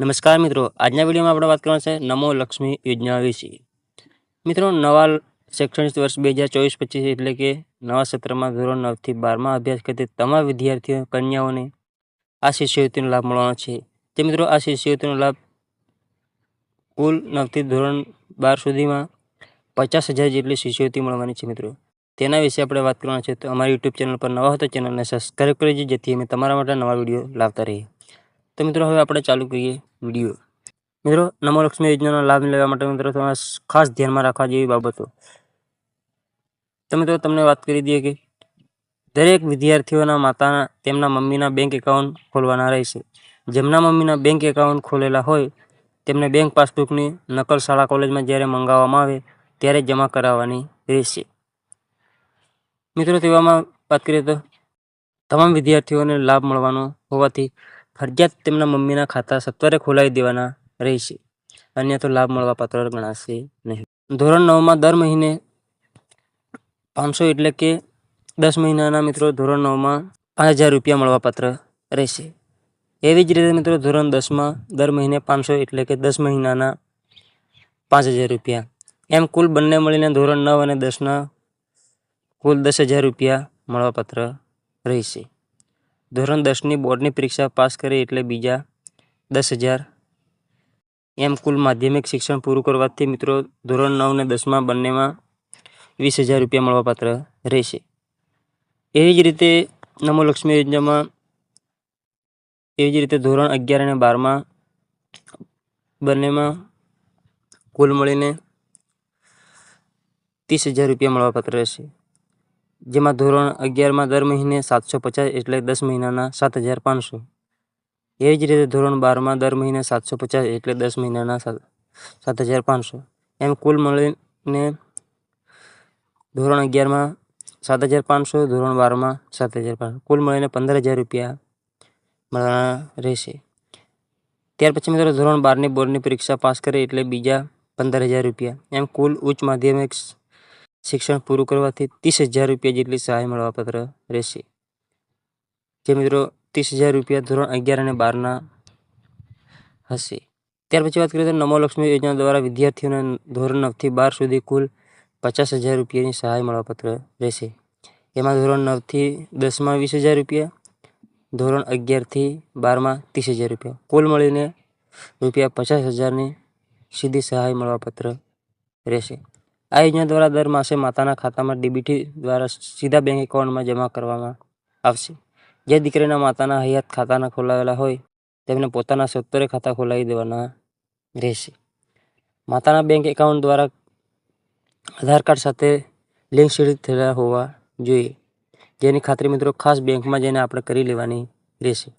નમસ્કાર મિત્રો, આજના વિડીયોમાં આપણે વાત કરવાની છે નમો લક્ષ્મી યોજના વિશે. મિત્રો, નવા શૈક્ષણિક વર્ષ બે હજાર ચોવીસ પચીસ એટલે કે નવા સત્રમાં ધોરણ નવથી બારમાં અભ્યાસ કરતી તમામ વિદ્યાર્થીઓ, કન્યાઓને આ શિષ્યવૃત્તિનો લાભ મળવાનો છે. તે મિત્રો, આ શિષ્યવૃત્તિનો લાભ કુલ નવથી ધોરણ બાર સુધીમાં પચાસ હજાર જેટલી શિષ્યવૃત્તિ મળવાની છે મિત્રો. તેના વિશે આપણે વાત કરવાના છે તો અમારી યુટ્યુબ ચેનલ પર નવા હતો ચેનલને સબસ્ક્રાઈબ કરી જેથી અમે તમારા માટે નવા વીડિયો લાવતા રહીએ. તો મિત્રો હવે આપણે ચાલુ કરીએ વીડિયો. મિત્રો નમોલક્ષ્મી યોજનાનો લાભ લેવા માટે મિત્રો તમારે ખાસ ધ્યાનમાં રાખવા જેવી બાબતો. તો મિત્રો, તમને વાત કરી દઈએ કે દરેક વિદ્યાર્થીઓના માતાના, તેમના મમ્મીના બેંક એકાઉન્ટ ખોલવાના રહેશે. જેમના મમ્મીના બેંક એકાઉન્ટ ખોલેલા હોય, તેમને બેંક પાસબુકની નકલ શાળા કોલેજમાં જ્યારે મંગાવવામાં આવે, ત્યારે જમા કરાવવાની રહેશે. મિત્રો, તેવામાં વાત કરીએ તો તમામ વિદ્યાર્થીઓને લાભ મળવાનો હોવાથી ફરજિયાત તેમના મમ્મીના ખાતા સત્વરે ખોલાવી દેવાના રહેશે. અન્ય તો લાભ મળવા પાત્ર ગણાશે નહીં. ધોરણ નવમાં દર મહિને પાંચસો એટલે કે દસ મહિનાના મિત્રો ધોરણ નવમાં પાંચ હજાર રૂપિયા મળવાપાત્ર રહેશે. એવી જ રીતે મિત્રો ધોરણ દસમાં દર મહિને પાંચસો એટલે કે દસ મહિનાના પાંચ હજાર રૂપિયા. એમ કુલ બંને મળીને ધોરણ નવ અને દસના કુલ દસ હજાર રૂપિયા મળવાપાત્ર રહેશે. ધોરણ દસની બોર્ડની પરીક્ષા પાસ કરે એટલે બીજા દસ હજાર. એમ કુલ માધ્યમિક શિક્ષણ પૂરું કરવાથી મિત્રો ધોરણ નવ ને દસમાં બંનેમાં વીસ હજાર રૂપિયા મળવાપાત્ર રહેશે. એવી જ રીતે નમો લક્ષ્મી યોજનામાં એવી જ રીતે ધોરણ અગિયાર અને બારમાં બંનેમાં કુલ મળીને ત્રીસ હજાર રૂપિયા મળવાપાત્ર રહેશે. જેમાં ધોરણ અગિયારમાં દર મહિને સાતસો પચાસ એટલે દસ મહિનાના સાત હજાર પાંચસો. એવી જ રીતે ધોરણ બારમાં દર મહિને સાતસો પચાસ એટલે દસ મહિનાના સાત સાત હજાર પાંચસો. એમ કુલ મળીને ધોરણ અગિયારમાં સાત હજાર પાંચસો, ધોરણ બારમાં સાત હજાર પાંચસો. કુલ મળીને પંદર હજાર રૂપિયા મળવાના રહેશે. ત્યાર પછી મિત્રો ધોરણ બારની બોર્ડની પરીક્ષા પાસ કરે એટલે બીજા પંદર હજાર રૂપિયા. એમ કુલ ઉચ્ચ માધ્યમિક શિક્ષણ પૂરું કરવાથી ત્રીસ હજાર રૂપિયા જેટલી સહાય મળવાપાત્ર રહેશે. જે મિત્રો, ત્રીસ હજાર રૂપિયા ધોરણ અગિયાર અને બારના હશે. ત્યાર પછી વાત કરીએ તો નમો લક્ષ્મી યોજના દ્વારા વિદ્યાર્થીઓને ધોરણ નવથી બાર સુધી કુલ પચાસ હજાર રૂપિયાની સહાય મળવાપાત્ર રહેશે. એમાં ધોરણ નવથી દસમાં વીસ હજાર રૂપિયા, ધોરણ અગિયારથી બારમાં ત્રીસ હજાર રૂપિયા. કુલ મળીને રૂપિયા પચાસ હજારની સીધી સહાય મળવાપાત્ર રહેશે. આ યોજના દ્વારા દર માસે માતાના ખાતામાં ડીબીટી દ્વારા સીધા બેંક એકાઉન્ટમાં જમા કરવામાં આવશે. જે દીકરીના માતાના હયાત ખાતાના ખોલાવેલા હોય, તેમને પોતાના સત્તરે ખાતા ખોલાવી દેવાના રહેશે. માતાના બેંક એકાઉન્ટ દ્વારા આધાર કાર્ડ સાથે લિંક શેડિત થયેલા હોવા જોઈએ. જેની ખાતરી મિત્રો ખાસ બેંકમાં જઈને આપણે કરી લેવાની રહેશે.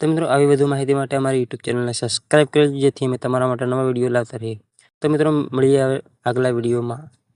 તો મિત્રો, આવી વધુ માહિતી માટે અમારી યુટ્યુબ ચેનલને સબસ્ક્રાઈબ કરી જેથી અમે તમારા માટે નવા વીડિયો લાવતા રહીએ. તો મિત્રો મળીએ હવે આગલા વિડીયોમાં.